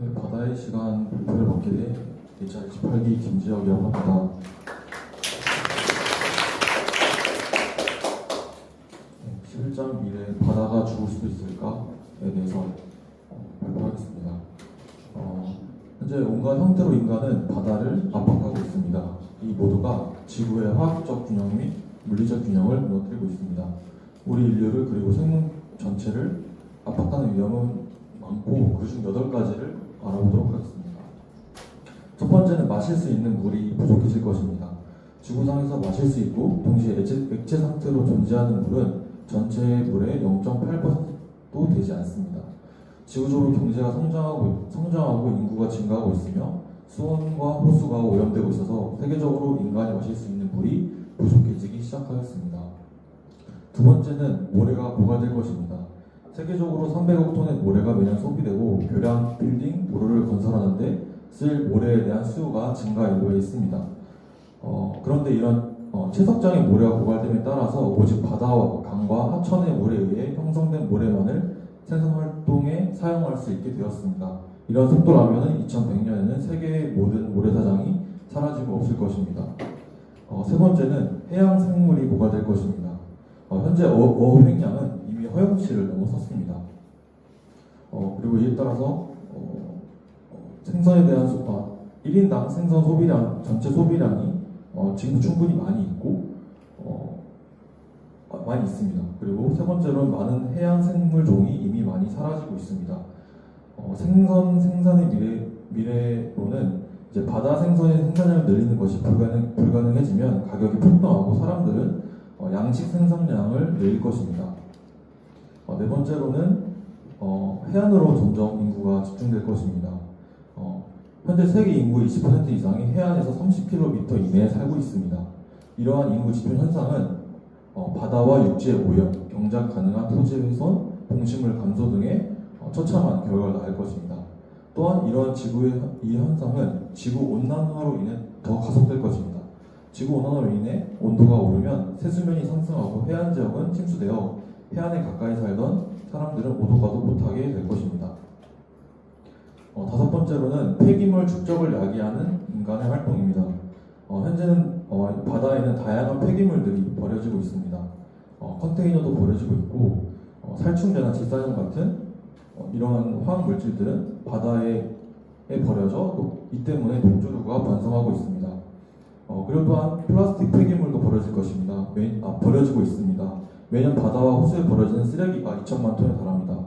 네, 바다의 시간 발표를 맡게 된 2028기 김지혁이라고 합니다. 네, 11장 미래 바다가 죽을 수도 있을까에 대해서 어, 발표하겠습니다. 어, 현재 온갖 형태로 인간은 바다를 압박하고 있습니다. 이 모두가 지구의 화학적 균형 및 물리적 균형을 무너뜨리고 있습니다. 우리 인류를 그리고 생명 전체를 압박하는 위험은 많고 그중 8가지를 알아보도록 하겠습니다. 첫 번째는 마실 수 있는 물이 부족해질 것입니다. 지구상에서 마실 수 있고 동시에 액체, 액체 상태로 존재하는 물은 전체의 물의 0.8%도 되지 않습니다. 지구적으로 경제가 성장하고, 성장하고 인구가 증가하고 있으며 수온과 호수가 오염되고 있어서 세계적으로 인간이 마실 수 있는 물이 부족해지기 시작하였습니다. 두 번째는 모래가 고갈될 것입니다. 세계적으로 300억 톤의 모래가 매년 소비되고 교량, 빌딩, 도로를 건설하는데 쓸 모래에 대한 수요가 증가 여부에 있습니다. 어, 그런데 이런 어, 채석장의 모래가 고갈됨에 따라서 오직 바다와 강과 하천의 물에 의해 형성된 모래만을 생산 활동에 사용할 수 있게 되었습니다. 이런 속도라면 2100년에는 세계의 모든 모래사장이 사라지고 없을 것입니다. 어, 세 번째는 해양 생물이 고갈될 것입니다. 어, 현재 어, 어업 획량은 이미 허용치를 넘어섰습니다. 어, 그리고 이에 따라서 어, 어, 생선에 대한 소, 아, 1인당 생선 소비량 전체 소비량이 어, 지금 충분히 많이 있고 어, 아, 많이 있습니다. 그리고 세 번째로는 많은 해양 생물 종이 이미 많이 사라지고 있습니다. 어, 생선 생산의 미래 미래로는 이제 바다 생선의 생산량을 늘리는 것이 불가능 불가능해지면 가격이 폭등하고 사람들은 어, 양식 생산량을 늘릴 것입니다. 어, 네 번째로는 어, 해안으로 점점 인구가 집중될 것입니다. 어, 현재 세계 인구의 20% 이상이 해안에서 30km 이내에 살고 있습니다. 이러한 인구 집중 현상은 어, 바다와 육지의 오염, 경작 가능한 토지 훼손, 동식물 감소 등의 어, 처참한 결과를 낳을 것입니다. 또한 이러한 지구의 현- 이 현상은 지구 온난화로 인해 더 가속될 것입니다. 지구 온난화로 인해 온도가 오르면 세수면이 상승하고 해안 지역은 침수되어 해안에 가까이 살던 사람들은 오도 가도 못하게 될 것입니다. 어, 다섯 번째로는 폐기물 축적을 야기하는 인간의 활동입니다. 어, 현재는 어, 바다에는 다양한 폐기물들이 버려지고 있습니다. 어, 컨테이너도 버려지고 있고 어, 살충제나 질산염 같은 어, 이러한 화학 물질들은 바다에 에 버려져 또이 때문에 동조류가 번성하고 있습니다. 어, 그리고 또한 플라스틱 폐기물도 버려질 것입니다. 매, 아, 버려지고 있습니다. 매년 바다와 호수에 버려지는 쓰레기가 2천만 톤에 달합니다.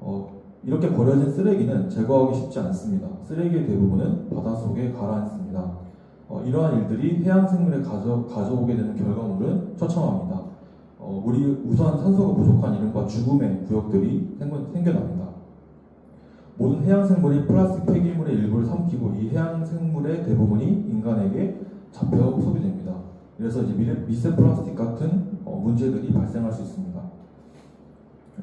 어, 이렇게 버려진 쓰레기는 제거하기 쉽지 않습니다. 쓰레기의 대부분은 바닷속에 가라앉습니다. 어, 이러한 일들이 해양 생물에 가져, 가져오게 되는 결과물은 처참합니다. 어, 우리 우선 산소가 부족한 이른바 죽음의 구역들이 생- 생겨납니다. 모든 해양 생물이 플라스틱 폐기물의 일부를 삼키고 이 해양 생물의 대부분이 인간에게 잡혀 소비됩니다. 그래서 이제 미세 플라스틱 같은 어, 문제들이 발생할 수 있습니다.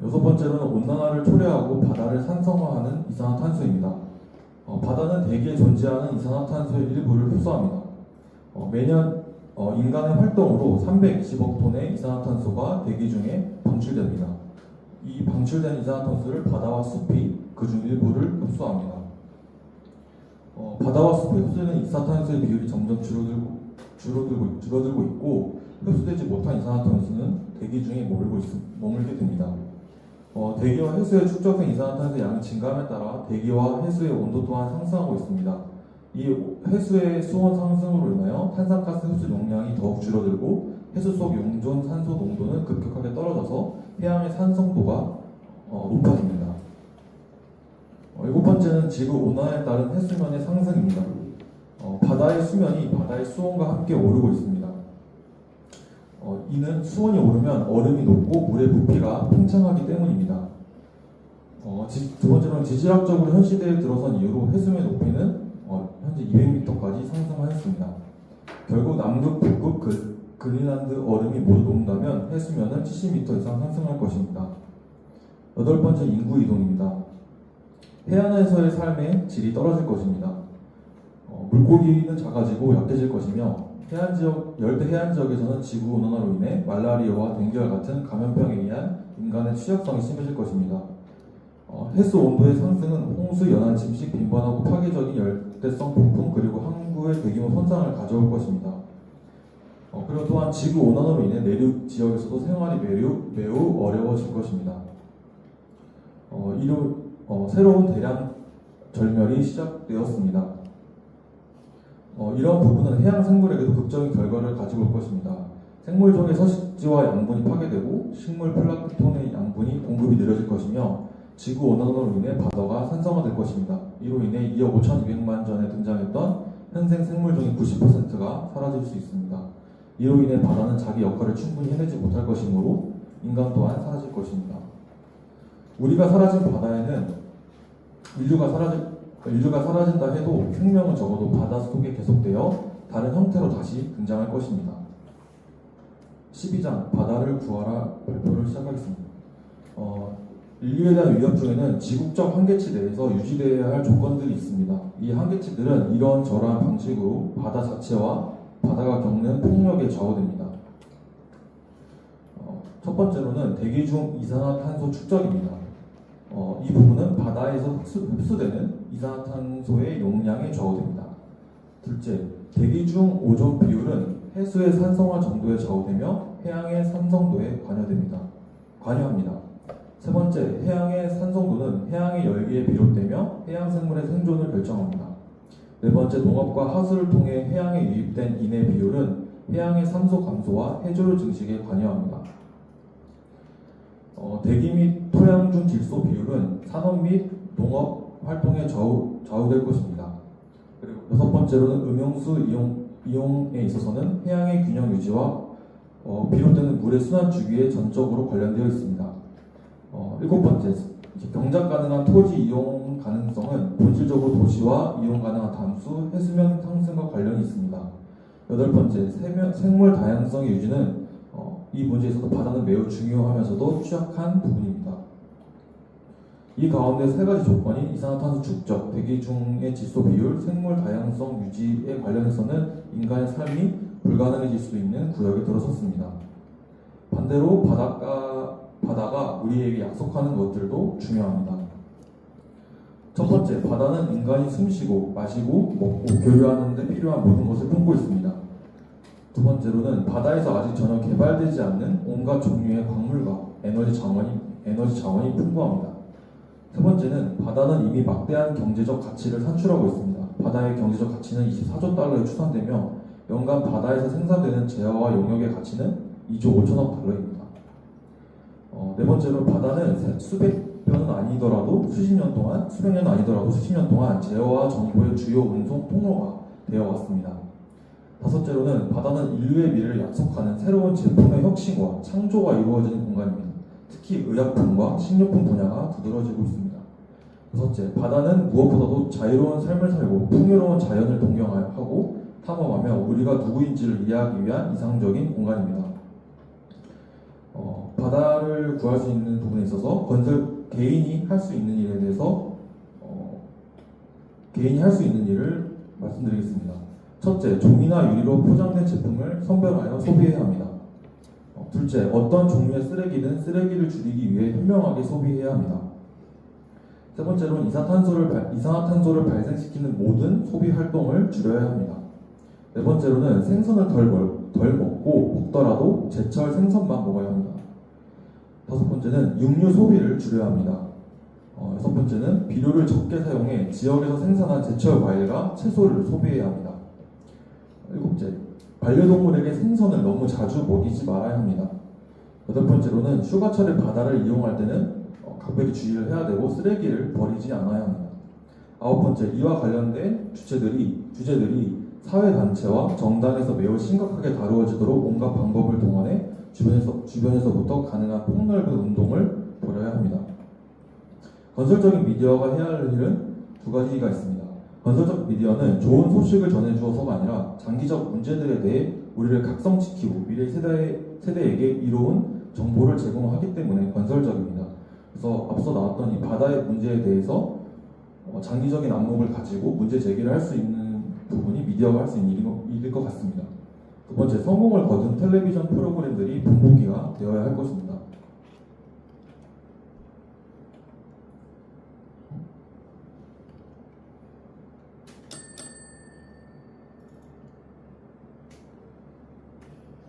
여섯 번째로는 온난화를 초래하고 바다를 산성화하는 이산화탄소입니다. 어, 바다는 대기에 존재하는 이산화탄소의 일부를 흡수합니다. 어, 매년 어, 인간의 활동으로 320억 톤의 이산화탄소가 대기 중에 방출됩니다. 이 방출된 이산화탄소를 바다와 숲이 그 중 일부를 흡수합니다. 어, 바다와 숲이 흡수되는 이산화탄소의 비율이 점점 줄어들고, 줄어들고, 줄어들고 있고 흡수되지 못한 이산화탄소는 대기 중에 머물고 있, 머물게 됩니다. 어, 대기와 해수의 축적된 이산화탄소 양이 증가함에 따라 대기와 해수의 온도 또한 상승하고 있습니다. 이 해수의 수온 상승으로 인하여 탄산가스 흡수 용량이 더욱 줄어들고 해수 속 용존 산소 농도는 급격하게 떨어져서 해양의 산성도가 어, 높아집니다. 어, 일곱 번째는 지구 온난화에 따른 해수면의 상승입니다. 어, 바다의 수면이 바다의 수온과 함께 오르고 있습니다. 어, 이는 수온이 오르면 얼음이 녹고 물의 부피가 팽창하기 때문입니다. 어, 지- 두 번째로는 지질학적으로 현 시대에 들어선 이후로 해수면 높이는 어, 현재 200m까지 상승하였습니다. 결국 남극, 북극, 그, 그린란드 얼음이 모두 녹는다면 해수면은 70m 이상 상승할 것입니다. 여덟 번째 인구 이동입니다. 해안에서의 삶의 질이 떨어질 것입니다. 어, 물고기는 작아지고 약해질 것이며 해안 지역, 열대 해안 지역에서는 지구 온난화로 인해 말라리아와 댕결 같은 감염병에 의한 인간의 취약성이 심해질 것입니다. 어, 해수 온도의 상승은 홍수, 연안 침식, 빈번하고 파괴적인 열대성 폭풍 그리고 항구의 대규모 손상을 가져올 것입니다. 어, 그리고 또한 지구 온난화로 인해 내륙 지역에서도 생활이 매우, 매우 어려워질 것입니다. 어, 이로, 어, 새로운 대량 절멸이 시작되었습니다. 어, 이런 부분은 해양 생물에게도 극적인 결과를 가지고 올 것입니다. 생물종의 서식지와 양분이 파괴되고 식물 플랑크톤의 양분이 공급이 느려질 것이며 지구 온난화로 인해 바다가 산성화될 것입니다. 이로 인해 2억 5,200만 전에 등장했던 현생 생물종의 90%가 사라질 수 있습니다. 이로 인해 바다는 자기 역할을 충분히 해내지 못할 것이므로 인간 또한 사라질 것입니다. 우리가 사라진 바다에는 인류가 사라질 인류가 사라진다 해도 생명은 적어도 바다 속에 계속되어 다른 형태로 다시 등장할 것입니다. 12장 바다를 구하라 발표를 시작하겠습니다. 어, 인류에 대한 위협 중에는 지국적 한계치 내에서 유지되어야 할 조건들이 있습니다. 이 한계치들은 이런 저러한 방식으로 바다 자체와 바다가 겪는 폭력에 좌우됩니다. 어, 첫 번째로는 대기 중 이산화탄소 축적입니다. 어, 이 부분은 바다에서 흡수, 흡수 되는 이산화탄소의 용량에 좌우됩니다. 둘째, 대기 중 오존 비율은 해수의 산성화 정도에 좌우되며 해양의 산성도에 관여됩니다. 관여합니다. 세 번째, 해양의 산성도는 해양의 열기에 비롯되며 해양 생물의 생존을 결정합니다. 네 번째, 농업과 하수를 통해 해양에 유입된 인의 비율은 해양의 산소 감소와 해조류 증식에 관여합니다. 어, 대기 및 토양 중 질소 비율은 산업 및 농업 활동에 좌우, 좌우될 것입니다. 그리고 여섯 번째로는 음용수 이용, 이용에 있어서는 해양의 균형 유지와 어, 비롯되는 물의 순환 주기에 전적으로 관련되어 있습니다. 어, 일곱 번째, 경작 가능한 토지 이용 가능성은 본질적으로 도시와 이용 가능한 담수, 해수면 상승과 관련이 있습니다. 여덟 번째, 생물 다양성의 유지는 어, 이 문제에 있어서 바다는 매우 중요하면서도 취약한 부분입니다. 이 가운데 세 가지 조건이 이산화탄소 축적, 대기 중의 질소 비율, 생물 다양성 유지에 관련해서는 인간의 삶이 불가능해질 수 있는 구역에 들어섰습니다. 반대로 바닷가, 바다가 우리에게 약속하는 것들도 중요합니다. 첫 번째, 바다는 인간이 숨쉬고 마시고 먹고 교류하는 데 필요한 모든 것을 품고 있습니다. 두 번째로는 바다에서 아직 전혀 개발되지 않는 온갖 종류의 광물과 에너지 자원이, 에너지 자원이 풍부합니다. 세 번째는 바다는 이미 막대한 경제적 가치를 산출하고 있습니다. 바다의 경제적 가치는 24조 달러에 추산되며 연간 바다에서 생산되는 재화와 용역의 가치는 2조 5천억 달러입니다. 어, 네 번째로 바다는 세- 수백 년은 아니더라도 수십 년 동안, 수백 년은 아니더라도 수십 년 동안 재화와 정보의 주요 운송 통로가 되어 왔습니다. 다섯째로는 바다는 인류의 미래를 약속하는 새로운 제품의 혁신과 창조가 이루어지는 공간입니다. 특히 의약품과 식료품 분야가 두드러지고 있습니다. 여섯째, 바다는 무엇보다도 자유로운 삶을 살고 풍요로운 자연을 동경하고 탐험하며 우리가 누구인지를 이해하기 위한 이상적인 공간입니다. 어, 바다를 구할 수 있는 부분에 있어서 건설 개인이 할 수 있는 일에 대해서 어, 개인이 할 수 있는 일을 말씀드리겠습니다. 첫째, 종이나 유리로 포장된 제품을 선별하여 소비해야 합니다. 어, 둘째, 어떤 종류의 쓰레기든 쓰레기를 줄이기 위해 현명하게 소비해야 합니다. 세 번째로는 이산탄소를, 발- 이산화탄소를 발생시키는 모든 소비 활동을 줄여야 합니다. 네 번째로는 생선을 덜, 먹- 덜 먹고 먹더라도 제철 생선만 먹어야 합니다. 다섯 번째는 육류 소비를 줄여야 합니다. 어, 여섯 번째는 비료를 적게 사용해 지역에서 생산한 제철 과일과 채소를 소비해야 합니다. 일곱째, 반려동물에게 생선을 너무 자주 먹이지 말아야 합니다. 여덟 번째로는 휴가철에 바다를 이용할 때는 어, 각별히 주의를 해야 되고 쓰레기를 버리지 않아야 합니다. 아홉 번째, 이와 관련된 주체들이 주제들이 사회 단체와 정당에서 매우 심각하게 다루어지도록 온갖 방법을 동원해 주변에서 주변에서부터 가능한 폭넓은 운동을 벌여야 합니다. 건설적인 미디어가 해야 할 일은 두 가지가 있습니다. 건설적 미디어는 좋은 소식을 전해주어서가 아니라 장기적 문제들에 대해 우리를 각성시키고 미래 세대, 세대에게 이로운 정보를 제공하기 때문에 건설적입니다. 그래서 앞서 나왔던 이 바다의 문제에 대해서 어, 장기적인 안목을 가지고 문제 제기를 할 수 있는 부분이 미디어가 할 수 있는 일일 것 같습니다. 두 번째, 성공을 거둔 텔레비전 프로그램들이 본보기가 되어야 할 것입니다.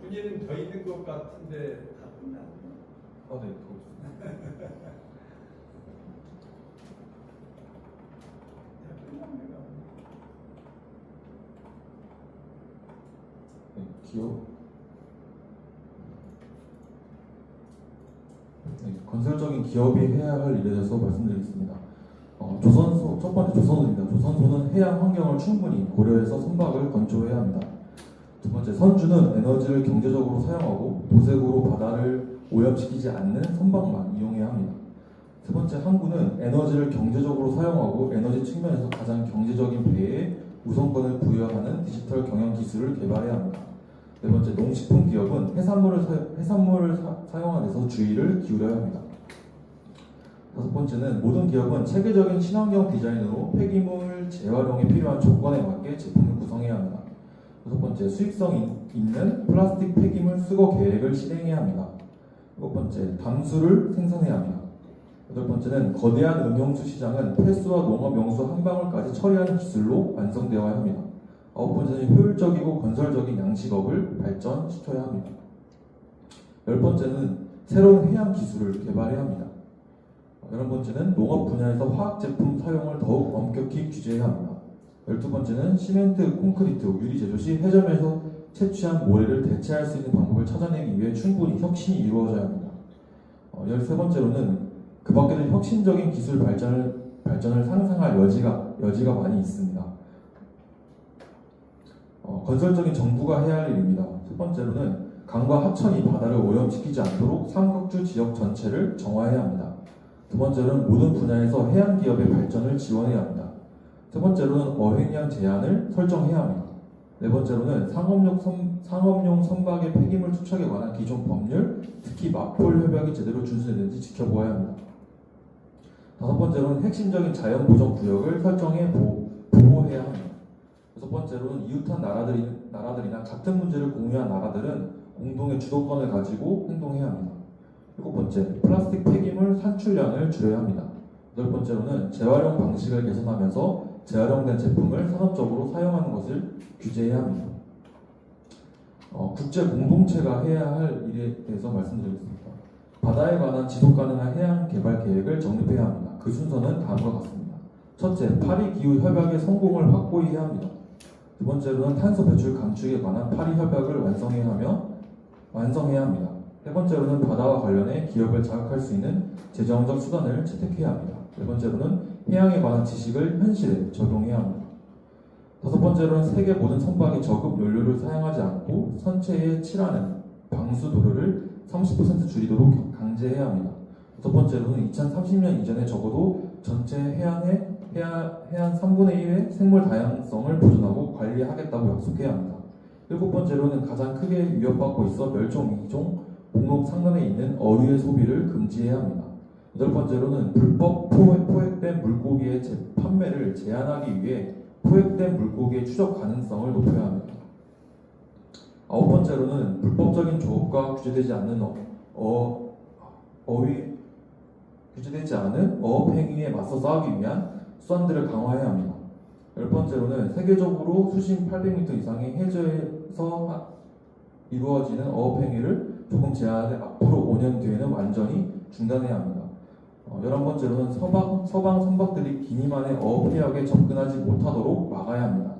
문의는 것 같은데 다 끝났네. 아, 네, 더 있습니다. 네, 기업. 네, 건설적인 기업이 해야 할 일에 대해서 말씀드리겠습니다. 어, 조선소 첫 번째 조선소입니다. 조선소는 해양 환경을 충분히 고려해서 선박을 건조해야 합니다. 두 번째 선주는 에너지를 경제적으로 사용하고 도색으로 바다를 오염시키지 않는 선박만 이용해야 합니다. 세 번째 항구는 에너지를 경제적으로 사용하고 에너지 측면에서 가장 경제적인 배에 우선권을 부여하는 디지털 경영 기술을 개발해야 합니다. 네 번째 농식품 기업은 해산물을 사, 해산물을 사, 사용하는 데서 주의를 기울여야 합니다. 다섯 번째는 모든 기업은 체계적인 친환경 디자인으로 폐기물 재활용에 필요한 조건에 맞게 제품을 구성해야 합니다. 여섯 번째 수익성 이- 있는 플라스틱 폐기물 수거 계획을 실행해야 합니다. 일곱 번째 담수를 생산해야 합니다. 여덟 번째는 거대한 음용수 시장은 폐수와 농업 용수 한 방울까지 처리하는 기술로 완성되어야 합니다. 아홉 번째는 효율적이고 건설적인 양식업을 발전시켜야 합니다. 열 번째는 새로운 해양 기술을 개발해야 합니다. 열한 번째는 농업 분야에서 화학 제품 사용을 더욱 엄격히 규제해야 합니다. 열두 번째는 시멘트, 콘크리트, 유리 제조 시 해점에서 채취한 모래를 대체할 수 있는 방법을 찾아내기 위해 충분히 혁신이 이루어져야 합니다. 어, 열세 번째로는 그 밖에도 혁신적인 기술 발전을 발전을 상상할 여지가 여지가 많이 있습니다. 어, 건설적인 정부가 해야 할 일입니다. 첫 번째로는 강과 하천이 바다를 오염시키지 않도록 삼각주 지역 전체를 정화해야 합니다. 두 번째로는 모든 분야에서 해양 기업의 발전을 지원해야 합니다. 세 번째로는 어획량 제한을 설정해야 합니다. 네 번째로는 상업용, 선, 상업용 선박의 폐기물 투척에 관한 기존 법률, 특히 마폴 협약이 제대로 준수되는지 지켜보아야 합니다. 다섯 번째로는 핵심적인 자연 보전 구역을 설정해 보, 보호해야 합니다. 여섯 번째로는 이웃한 나라들이, 나라들이나 같은 문제를 공유한 나라들은 공동의 주도권을 가지고 행동해야 합니다. 일곱 번째, 플라스틱 폐기물 산출량을 줄여야 합니다. 여덟 번째로는 재활용 방식을 개선하면서 재활용된 제품을 산업적으로 사용하는 것을 규제해야 합니다. 어, 국제 공동체가 해야 할 일에 대해서 말씀드리겠습니다. 바다에 관한 지속 가능한 해양 개발 계획을 정립해야 합니다. 그 순서는 다음과 같습니다. 첫째, 파리 기후 협약의 성공을 확고히 해야 합니다. 두 번째로는 탄소 배출 감축에 관한 파리 협약을 완성해야 하며 완성해야 합니다. 세 번째로는 바다와 관련해 기업을 자극할 수 있는 재정적 수단을 채택해야 합니다. 네 번째로는 해양에 관한 지식을 현실에 적용해야 합니다. 다섯 번째로는 세계 모든 선박이 저급 연료를 사용하지 않고 선체에 칠하는 방수 도료를 30% 줄이도록 강제해야 합니다. 여섯 번째로는 2030년 이전에 적어도 전체 해안의 해안, 해안 3분의 1의 생물 다양성을 보존하고 관리하겠다고 약속해야 합니다. 일곱 번째로는 가장 크게 위협받고 있어 멸종 위기종 목록 상단에 있는 어류의 소비를 금지해야 합니다. 여덟 번째로는 불법 포획, 포획된 물고기의 재- 판매를 제한하기 위해 포획된 물고기의 추적 가능성을 높여야 합니다. 아홉 번째로는 불법적인 조업과 규제되지 않는 어, 어, 어휘 규제되지 않은 어업 행위에 맞서 싸우기 위한 수단들을 강화해야 합니다. 열 번째로는 세계적으로 수심 800m 이상의 해저에서 하- 이루어지는 어업 행위를 조금 제한해 앞으로 5년 뒤에는 완전히 중단해야 합니다. 어, 11번째로는 서방, 서방 선박들이 어업 해역에 접근하지 못하도록 막아야 합니다.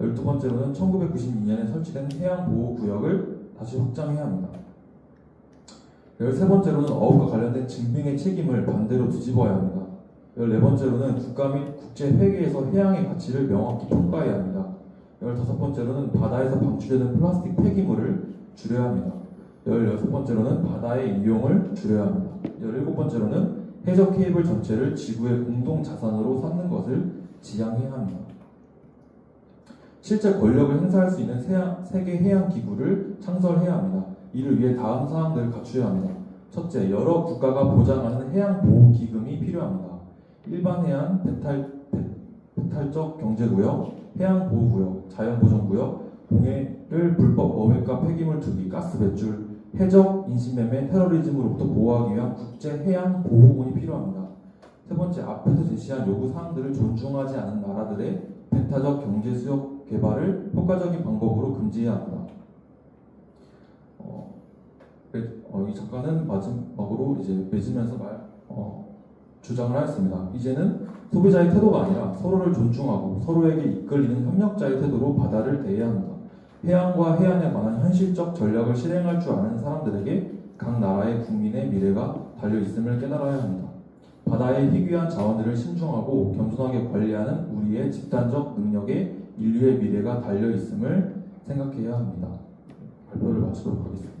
12번째로는 1992년에 설치된 해양보호구역을 다시 확장해야 합니다. 13번째로는 어업과 관련된 증빙의 책임을 반대로 뒤집어야 합니다. 14번째로는 국가 및 국제 회계에서 해양의 가치를 명확히 평가해야 합니다. 15번째로는 바다에서 방출되는 플라스틱 폐기물을 줄여야 합니다. 16번째로는 바다의 이용을 줄여야 합니다. 17번째로는 해적 케이블 전체를 지구의 공동 자산으로 삼는 것을 지향해야 합니다. 실제 권력을 행사할 수 있는 세계 해양 기구를 창설해야 합니다. 이를 위해 다음 사항들을 갖추어야 합니다. 첫째, 여러 국가가 보장하는 해양 보호 기금이 필요합니다. 일반 해안 배탈 배, 배탈적 경제구역, 해양 보호구역, 자연보전구역, 공해를 불법 어획과 폐기물 투기, 가스 배출, 해적, 인신매매, 테러리즘으로부터 보호하기 위한 국제 해양 보호군이 필요합니다. 세 번째, 앞에서 제시한 요구 사항들을 존중하지 않은 나라들의 배타적 경제 수역 개발을 효과적인 방법으로 금지해야 합니다. 매- 어, 이 작가는 마지막으로 이제 맺으면서 말, 어, 주장을 하였습니다. 이제는 소비자의 태도가 아니라 서로를 존중하고 서로에게 이끌리는 협력자의 태도로 바다를 대해야 합니다. 해양과 해안에 관한 현실적 전략을 실행할 줄 아는 사람들에게 각 나라의 국민의 미래가 달려 있음을 깨달아야 합니다. 바다의 희귀한 자원들을 신중하고 겸손하게 관리하는 우리의 집단적 능력에 인류의 미래가 달려 있음을 생각해야 합니다. 발표를 마치도록 하겠습니다.